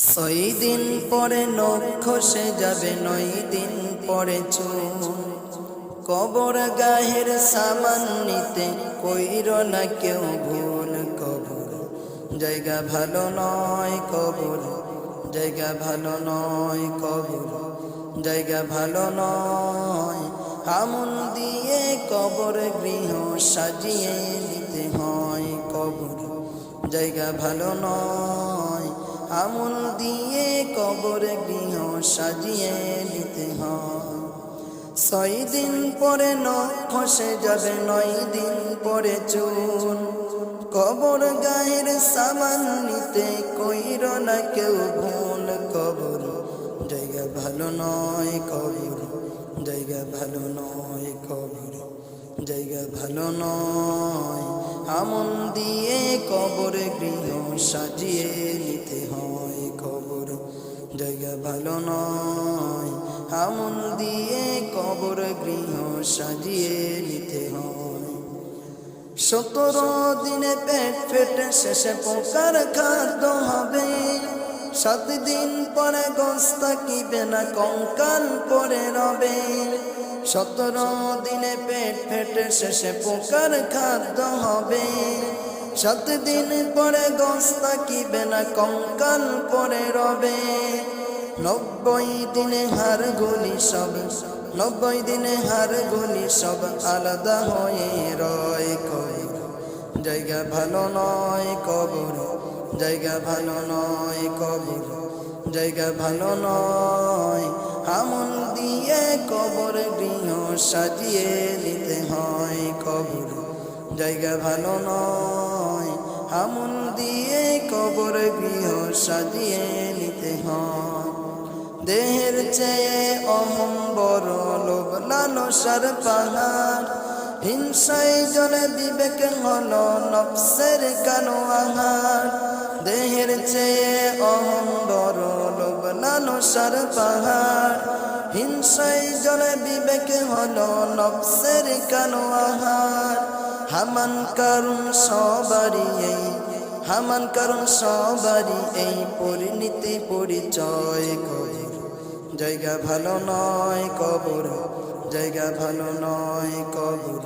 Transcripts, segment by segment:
ছয় দিন পরে নখ খসে যাবে, নয় দিন পরে চুন। কবর গাহের সামান নিতে কইর না কেউ ভুল কবর। জায়গা ভালো নয় কবর, জায়গা ভালো নয় কবর। জায়গা ভালো নয়, আমন দিয়ে কবর গৃহ সাজিয়ে নিতে হয় কবর। জায়গা ভালো নয় আমল দিয়ে কবর গৃহ সাজিয়ে নিতে হয়। ছয় দিন পরে ন খসে যাবে, নয় দিন পরে চুন। কবর গায়ের সামান নিতে কইর না কেউ ভুল। কবর জায়গা ভালো নয় কবর, জায়গা ভালো নয় কবর, জায়গা ভালো নয়। আমন দিয়ে কবর গৃহ সাজিয়ে জায়গা ভালো নয়। আমন দিয়ে কবর গৃহ সাজিয়ে নিতে হয়। সতেরো দিনে পেট ফেটে শেষে পোকার খাদ্য হবে। সাত দিন পরে গোস্ত কিবে না কঙ্কাল পরে রবে। সতেরো দিনে পেট ফেটে শেষে পোকার খাদ্য হবে। সাত দিন পরে গোস্ত কিবে না কঙ্কাল পরে রবে। নব্বই দিনে হার গুলি সব, নব্বই দিনে হার গুলি সব আলাদা হয়ে রয় কবর। জায়গা ভালো নয় কবর, জায়গা ভালো নয় কবর, জায়গা ভালো নয়। আমল দিয়ে কবর গৃহ সাজিয়ে নিতে হয় কবর, জায়গা ভালো নয়। আমল দিয়ে কবর গৃহ সাজিয়ে নিতে হয় দেহের চেয়ে অহম বড় লোভ লালসার পাহাড়। হিংসায় জলে বিবেক হল নফসের কালো আহার। দেহের চেয়ে অহম বড় লোভ লালসার পাহাড়। হিংসায় জলে বিবেক হল নফসের কালো আহার। হামান কারণ সবারই এই, হামান কারণ সবারই এই পরিণতি পরিচয় কবর জায়গা ভালো নয় কবর, জায়গা ভালো নয় কবর,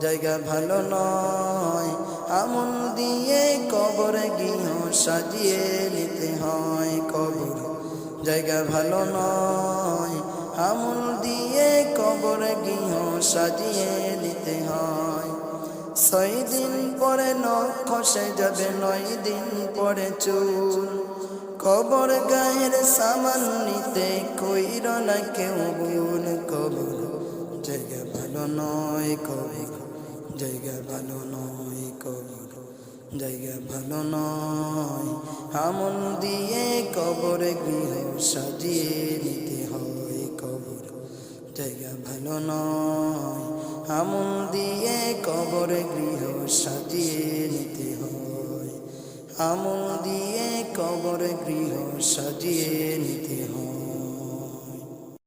জায়গা ভালো নয়। আমন দিয়ে কবর গৃহ সাজিয়ে নিতে হয় কবর, জায়গা ভালো নয়। আমল দিয়ে কবর গৃহ সাজিয়ে নিতে হয়। ছয় দিন পরে নখ খসে যাবে, নয় দিন পরে চুল। কবর গায়ের সামান নিতে কইর না কেউ ভুল কবর। জায়গা ভালো নয় কবর, জায়গা ভালো নয় কবর, জায়গা ভালো নয়। আমন দিয়ে কবর গৃহ সাজিয়ে নিতে হয় কবর, জায়গা ভালো নয়। আমন দিয়ে কবর গৃহ সাজিয়ে নিতে হয় আমল দিয়ে কবর গৃহ সাজিয়ে নিতে হয়।